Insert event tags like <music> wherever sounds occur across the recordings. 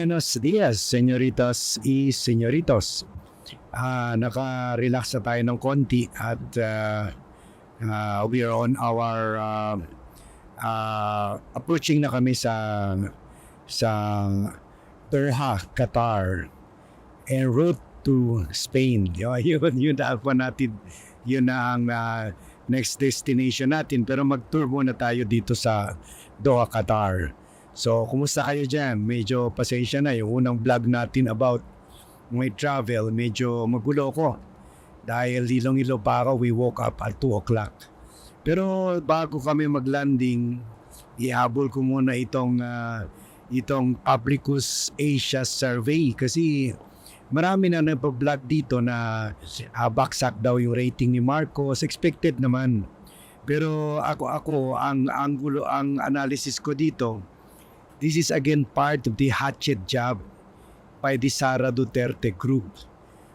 Buenos dias, señoritas y señoritos. Ah, naka-relax na tayo ng konti at ah, ah, we are on our ah, ah, approaching na kami sa sa Doha, Qatar en route to Spain. <laughs> Yun, yun, na po natin. Yun na ang ah, next destination natin. Pero mag-tour muna tayo dito sa Doha, Qatar. So, kumusta kayo dyan? Medyo pasensya na. Yung unang vlog natin about my travel, medyo magulo ko. Dahil ilong-ilo pa ako, we woke up at 2 o'clock. Pero bago kami mag-landing, ihabol ko muna itong ah, itong Publicus Asia Survey kasi marami na nagpa-vlog dito na ah, baksak daw yung rating ni Marcos. Expected naman. Pero ako ako ang angulo ang analysis ko dito This is again part of the hatchet job by the Sara Duterte group.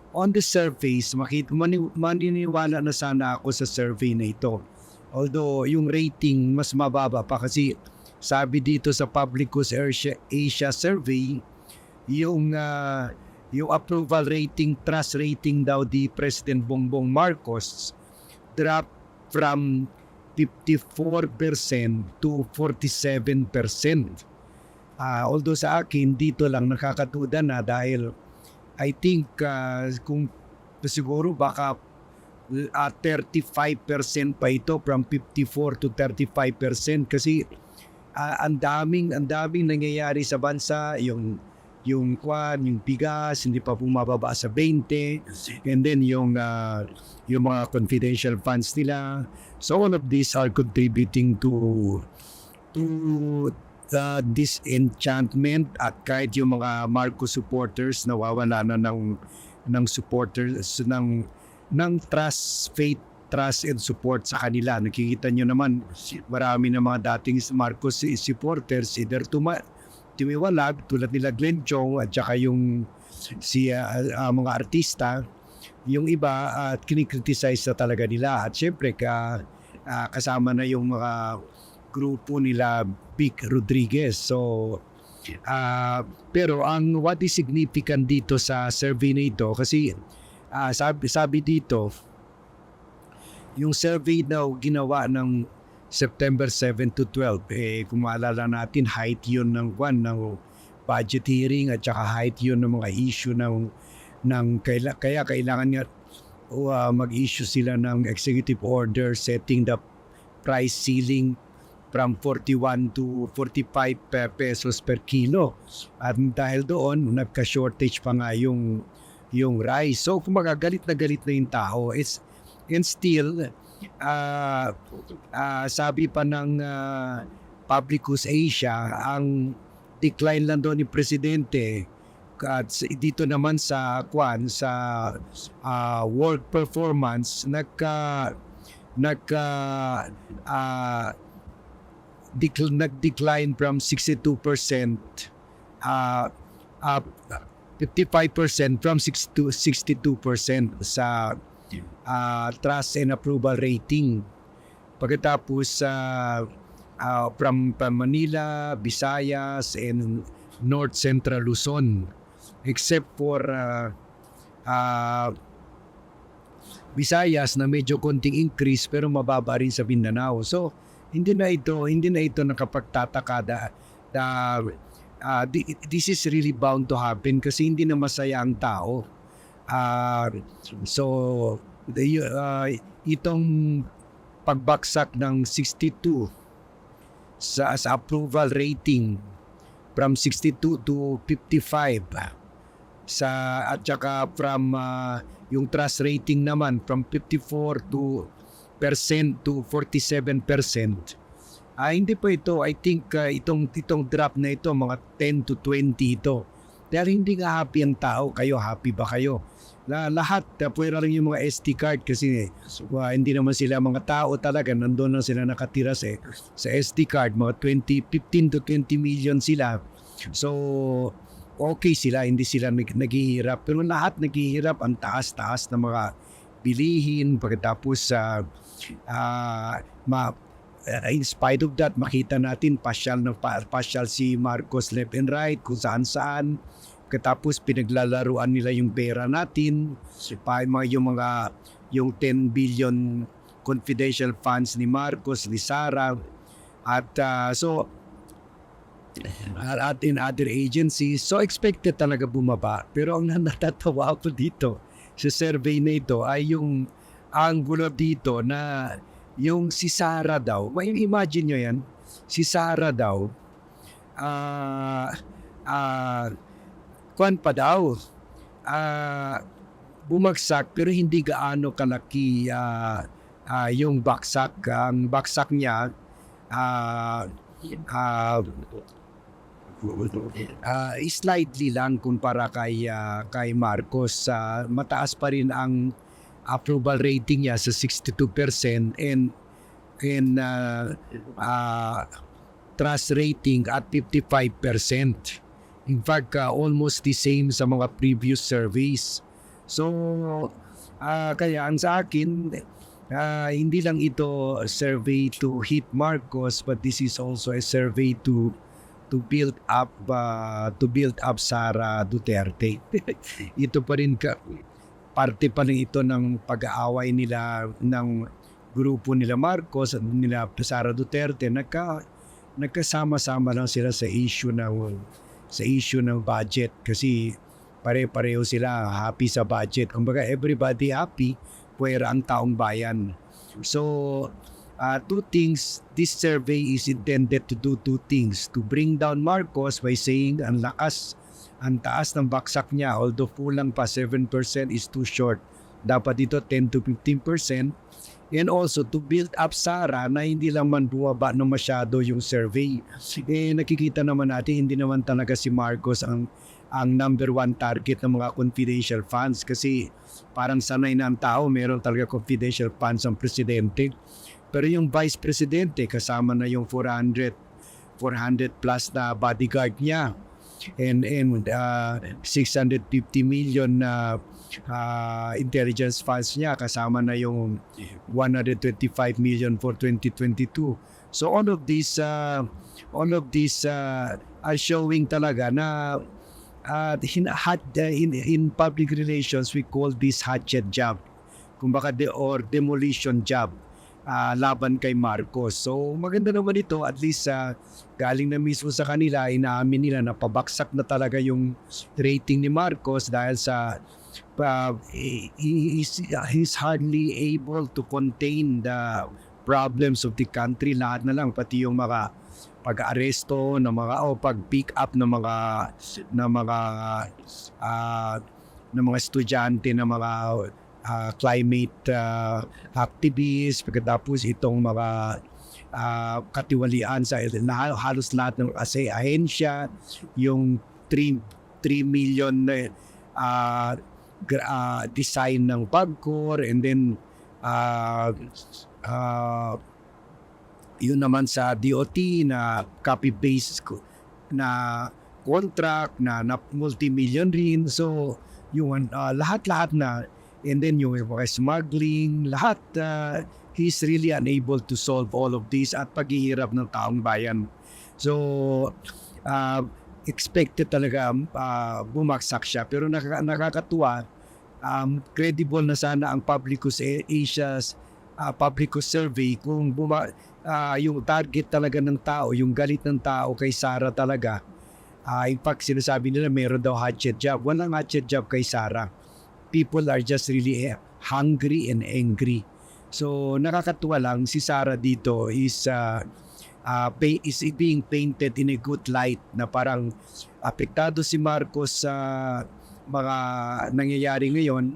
On the surface, makita, mani, maniniwala na sana ako sa survey na ito. Although yung rating mas mababa pa kasi sabi dito sa Publicus Asia, survey, yung uh, yung approval rating, trust rating daw di President Bongbong Marcos drop from 54% to 47%. Ah, although sa akin dito lang nakakatuda na dahil I think ah, kung siguro baka ah, 35% pa ito from 54 to 35% kasi ah, ang daming ang daming nangyayari sa bansa. Yung yung kwan, yung bigas hindi pa bumababa sa 20 and then yung ah, yung mga confidential funds nila. So all of these are contributing to to the disenchantment at kahit yung mga Marcos supporters nawawala na ng ng supporters ng ng trust, faith, trust and support sa kanila. Nakikita nyo naman marami na mga dating Marcos supporters either tuma tumiwalag tulad nila Glenn Chong at saka yung si uh, uh, mga artista yung iba at uh, kinikriticize na talaga nila at syempre ka, uh, kasama na yung mga grupo nila Vic Rodriguez. So, uh, pero ang what is significant dito sa survey na ito, kasi uh, sabi, sabi dito, yung survey daw ginawa ng September 7 to 12, eh, kung maalala natin, height yun ng one ng budget hearing at saka height yun ng mga issue ng, ng kaila, kaya kailangan nga uh, mag-issue sila ng executive order setting the price ceiling from 41 to 45 pesos per kilo. At dahil doon, nagka-shortage pa nga yung, yung rice. So, kung galit na galit na yung tao, it's, and still, uh, uh, sabi pa ng uh, Publicus Asia, ang decline lang doon ni Presidente at dito naman sa kwan sa uh, work performance nagka nagka uh, decl- nag-decline from 62% uh, up 55% from 6 to 62% sa uh, trust and approval rating. Pagkatapos sa uh, uh, from, from Manila, Visayas, and North Central Luzon. Except for uh, uh, Visayas na medyo konting increase pero mababa rin sa Mindanao. So, hindi na ito, hindi na ito nakapagtataka da, da uh, this is really bound to happen kasi hindi na masaya ang tao. Uh, so, the, uh, itong pagbaksak ng 62 sa, sa approval rating from 62 to 55 sa at saka from uh, yung trust rating naman from 54 to to 47%. Ah, hindi po ito. I think uh, itong, itong drop na ito, mga 10 to 20 ito. Dahil hindi nga happy ang tao. Kayo, happy ba kayo? La, lahat, uh, pwera rin yung mga SD card kasi uh, hindi naman sila mga tao talaga. Nandun lang sila nakatira sa, sa SD card. Mga 20, 15 to 20 million sila. So, okay sila. Hindi sila nag, naghihirap. Pero lahat naghihirap. Ang taas-taas ng mga bilihin. Pagkatapos sa uh, uh, ma, uh, in spite of that, makita natin pasyal na pa, pasyal si Marcos left and right kung saan saan. Katapos pinaglalaruan nila yung pera natin, pa mga yung mga yung 10 billion confidential funds ni Marcos, ni Sara. At uh, so at in other agencies, so expected talaga bumaba. Pero ang <laughs> natatawa ko dito sa survey na ito ay yung angulo dito na yung si Sara daw, may imagine nyo yan, si Sara daw, ah, ah, kwan pa daw, ah, bumagsak pero hindi gaano kalaki ah, ah, yung baksak. Ang baksak niya, ah, ah, ah, slightly lang kumpara kay ah, kay Marcos. Ah, mataas pa rin ang approval rating niya sa 62% and and uh, uh, trust rating at 55%. In fact, uh, almost the same sa mga previous surveys. So, uh, kaya ang sa akin, uh, hindi lang ito survey to hit Marcos, but this is also a survey to to build up uh, to build up Sara Duterte. <laughs> ito pa rin ka, parte pa rin ito ng pag-aaway nila ng grupo nila Marcos at nila Sara Duterte nagka nagkasama-sama lang sila sa issue ng sa issue ng budget kasi pare-pareho sila happy sa budget. Kumbaga everybody happy, puwera ang taong bayan. So, uh, two things, this survey is intended to do two things. To bring down Marcos by saying ang lakas, ang taas ng baksak niya, although kulang pa 7% is too short. Dapat ito 10 to 15%. And also to build up Sara na hindi lang man bumaba no masyado yung survey. Eh nakikita naman natin hindi naman talaga si Marcos ang ang number one target ng mga confidential funds kasi parang sanay na ang tao meron talaga confidential funds ang presidente. Pero yung vice presidente kasama na yung 400 400 plus na bodyguard niya and and uh, 650 million na uh, intelligence funds niya kasama na yung 125 million for 2022. So all of these uh, all of these uh, are showing talaga na uh, in, uh, in, in public relations we call this hatchet job. Kumbaga de, or demolition job uh, laban kay Marcos. So maganda naman ito at least uh, galing na mismo sa kanila inaamin nila na pabaksak na talaga yung rating ni Marcos dahil sa uh, he, he's, he's hardly able to contain the problems of the country lahat na lang pati yung mga pag-aresto ng mga o pag-pick up ng mga ng mga uh, ng mga estudyante ng mga uh, climate uh, activists pagkatapos itong mga uh, katiwalian sa na, halos lahat ng kasi ahensya yung 3 3 million uh, uh, design ng Pagcor and then uh, uh, yun naman sa DOT na copy-paste na contract na, na multi-million rin. So, yung uh, lahat-lahat na and then yung mga smuggling, lahat uh, he's really unable to solve all of this at paghihirap ng taong bayan. So, uh, expected talaga uh, bumaksak siya pero nakaka- nakakatuwa um, credible na sana ang Publicus Asia's uh, Publicus survey kung buma, uh, yung target talaga ng tao, yung galit ng tao kay Sara talaga. Uh, in fact, sinasabi nila meron daw hatchet job. Walang hatchet job kay Sara. People are just really eh, hungry and angry. So nakakatuwa lang si Sara dito is uh, uh, is being painted in a good light na parang apektado si Marcos sa mga nangyayari ngayon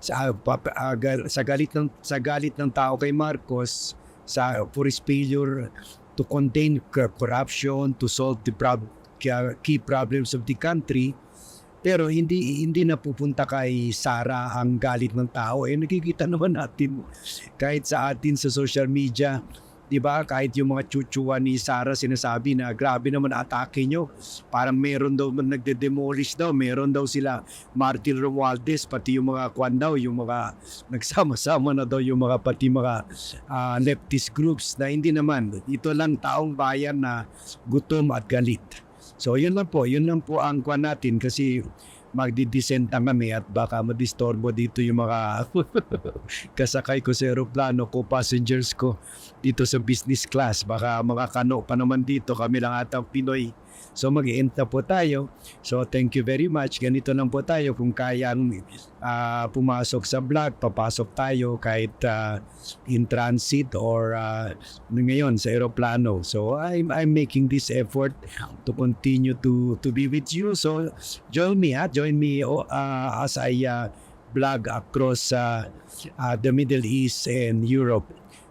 sa uh, sa galit ng sa galit ng tao kay Marcos sa for his failure to contain corruption to solve the prob key problems of the country pero hindi hindi na pupunta kay Sara ang galit ng tao eh nakikita naman natin kahit sa atin sa social media 'di ba? Kahit yung mga chuchuan ni Sarah sinasabi na grabe naman atake nyo. Parang meron daw nagde-demolish daw, meron daw sila Martin Romualdez pati yung mga kwan daw, yung mga nagsama-sama na daw yung mga pati mga ah, leftist groups na hindi naman. Ito lang taong bayan na gutom at galit. So yun lang po, yun lang po ang kwan natin kasi magdidisenta kami at baka madistorbo dito yung mga <laughs> kasakay ko sa aeroplano ko, passengers ko dito sa business class. Baka mga kano pa naman dito, kami lang atang Pinoy. So mag na po tayo. So thank you very much. Ganito lang po tayo kung kayang ah, pumasok sa vlog, papasok tayo kahit ah, in transit or ah, ngayon sa aeroplano. So I'm I'm making this effort to continue to to be with you. So join me ha, join me ah, as I ah, vlog across ah, ah, the Middle East and Europe.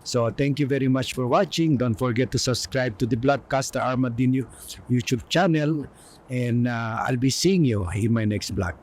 So thank you very much for watching. Don't forget to subscribe to the Bloodcaster Armadillo YouTube channel and uh, I'll be seeing you in my next vlog.